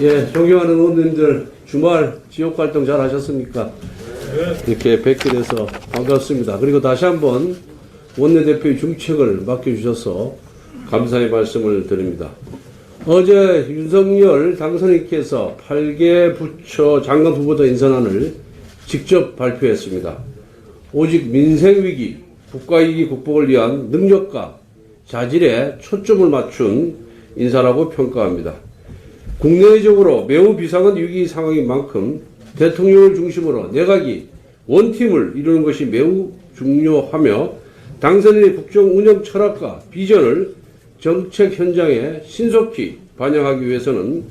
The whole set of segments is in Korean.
예, 존경하는 의원님들 주말 지역 활동 잘 하셨습니까? 이렇게 뵙게 돼서 반갑습니다. 그리고 다시 한번 원내대표의 중책을 맡겨주셔서 감사의 말씀을 드립니다. 어제 윤석열 당선인께서 8개 부처 장관 후보자 인선안을 직접 발표했습니다. 오직 민생위기, 국가이기 극복을 위한 능력과 자질에 초점을 맞춘 인사라고 평가합니다. 국내적으로 매우 비상한 위기 상황인 만큼 대통령을 중심으로 내각이 원팀을 이루는 것이 매우 중요하며 당선인의 국정 운영 철학과 비전을 정책 현장에 신속히 반영하기 위해서는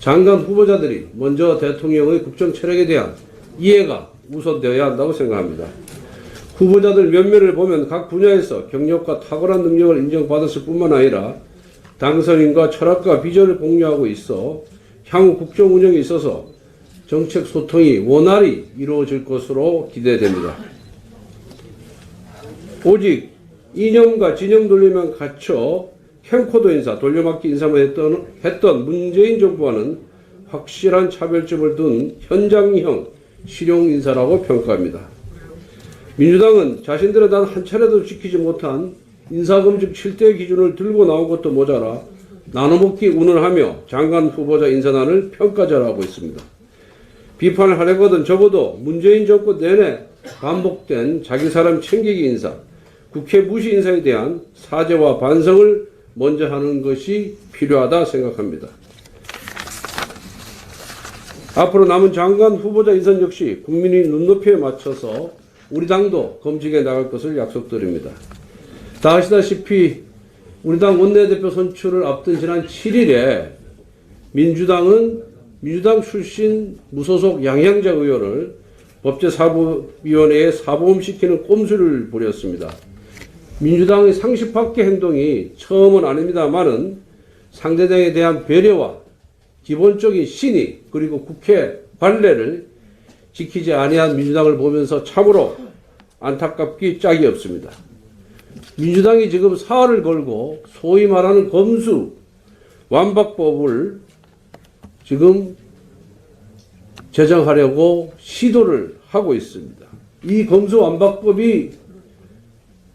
장관 후보자들이 먼저 대통령의 국정 철학에 대한 이해가 우선되어야 한다고 생각합니다. 후보자들 면면을 보면 각 분야에서 경력과 탁월한 능력을 인정받았을 뿐만 아니라 당선인과 철학과 비전을 공유하고 있어 향후 국정 운영에 있어서 정책 소통이 원활히 이루어질 것으로 기대됩니다. 오직 이념과 진영 돌리만 갖춰 캠코더 인사, 돌려막기 인사만 했던, 했던 문재인 정부와는 확실한 차별점을 둔 현장형 실용 인사라고 평가합니다. 민주당은 자신들은 단한 차례도 지키지 못한 인사검증 7대 기준을 들고 나온 것도 모자라 나눠먹기 운을 하며 장관 후보자 인선안을 평가절하고 있습니다. 비판을 하려거든 적어도 문재인 정권 내내 반복된 자기 사람 챙기기 인사, 국회 무시 인사에 대한 사죄와 반성을 먼저 하는 것이 필요하다 생각합니다. 앞으로 남은 장관 후보자 인선 역시 국민의 눈높이에 맞춰서 우리 당도 검증해 나갈 것을 약속드립니다. 다 아시다시피 우리 당 원내대표 선출을 앞둔 지난 7일에 민주당은 민주당 출신 무소속 양양자 의원을 법제사법위원회에 사보험시키는 꼼수를 부렸습니다. 민주당의 상식 밖의 행동이 처음은 아닙니다만은 상대당에 대한 배려와 기본적인 신의 그리고 국회 관례를 지키지 아니한 민주당을 보면서 참으로 안타깝기 짝이 없습니다. 민주당이 지금 사활을 걸고 소위 말하는 검수 완박법을 지금 제정하려고 시도를 하고 있습니다. 이 검수 완박법이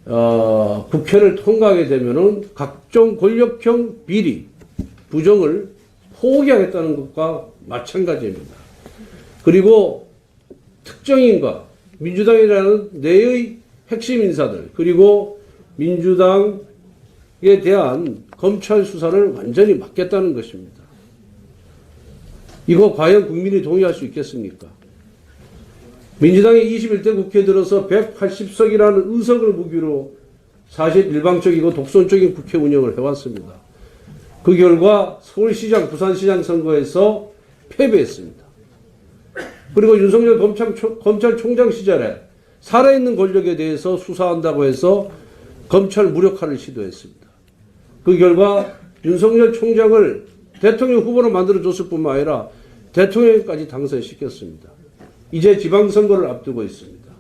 어, 국회를 통과하게 되면은 각종 권력형 비리, 부정을 포기하겠다는 것과 마찬가지입니다. 그리고 특정인과 민주당이라는 내의 핵심 인사들 그리고 민주당에 대한 검찰 수사를 완전히 막겠다는 것입니다. 이거 과연 국민이 동의할 수 있겠습니까? 민주당이 21대 국회에 들어서 180석이라는 의석을 무기로 사실 일방적이고 독선적인 국회 운영을 해왔습니다. 그 결과 서울시장, 부산시장 선거에서 패배했습니다. 그리고 윤석열 검찰, 검찰총장 시절에 살아있는 권력에 대해서 수사한다고 해서 검찰 무력화를 시도했습니다. 그 결과 윤석열 총장을 대통령 후보로 만들어줬을 뿐만 아니라 대통령까지 당선시켰습니다. 이제 지방선거를 앞두고 있습니다.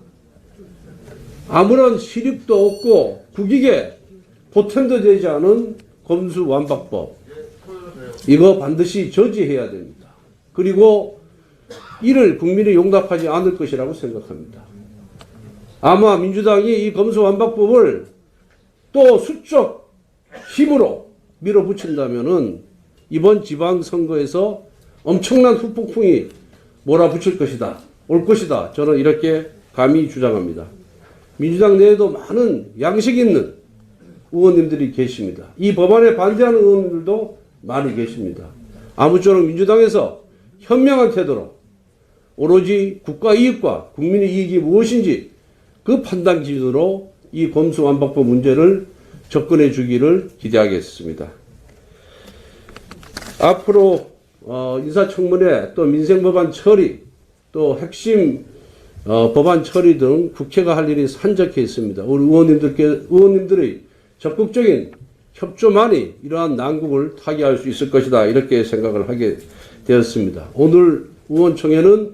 아무런 실익도 없고 국익에 보탬도 되지 않은 검수 완박법. 이거 반드시 저지해야 됩니다. 그리고 이를 국민이 용납하지 않을 것이라고 생각합니다. 아마 민주당이 이 검수 완박법을 또 수적 힘으로 밀어붙인다면은 이번 지방선거에서 엄청난 후폭풍이 몰아붙일 것이다. 올 것이다. 저는 이렇게 감히 주장합니다. 민주당 내에도 많은 양식 있는 의원님들이 계십니다. 이 법안에 반대하는 의원들도 많이 계십니다. 아무쪼록 민주당에서 현명한 태도로 오로지 국가 이익과 국민의 이익이 무엇인지 그 판단 기준으로 이 검수완박법 문제를 접근해 주기를 기대하겠습니다. 앞으로 어, 인사청문회 또 민생법안 처리 또 핵심 어, 법안 처리 등 국회가 할 일이 산적해 있습니다. 우리 의원님들께 의원님들의 적극적인 협조만이 이러한 난국을 타개할 수 있을 것이다 이렇게 생각을 하게 되었습니다. 오늘 의원총회는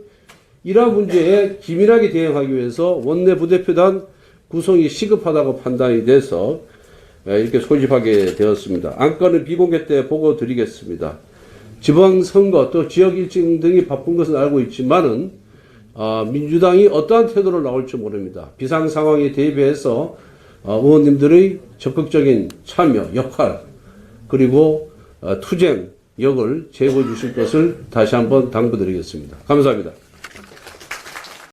이러한 문제에 기민하게 대응하기 위해서 원내 부대표단 구성이 시급하다고 판단이 돼서 이렇게 소집하게 되었습니다. 안건은 비공개 때 보고 드리겠습니다. 지방선거 또 지역 일정 등이 바쁜 것은 알고 있지만은 아, 민주당이 어떠한 태도로 나올지 모릅니다. 비상 상황에 대비해서 어, 의원님들의 적극적인 참여, 역할 그리고 어, 투쟁 역을 제보해 주실 것을 다시 한번 당부드리겠습니다. 감사합니다.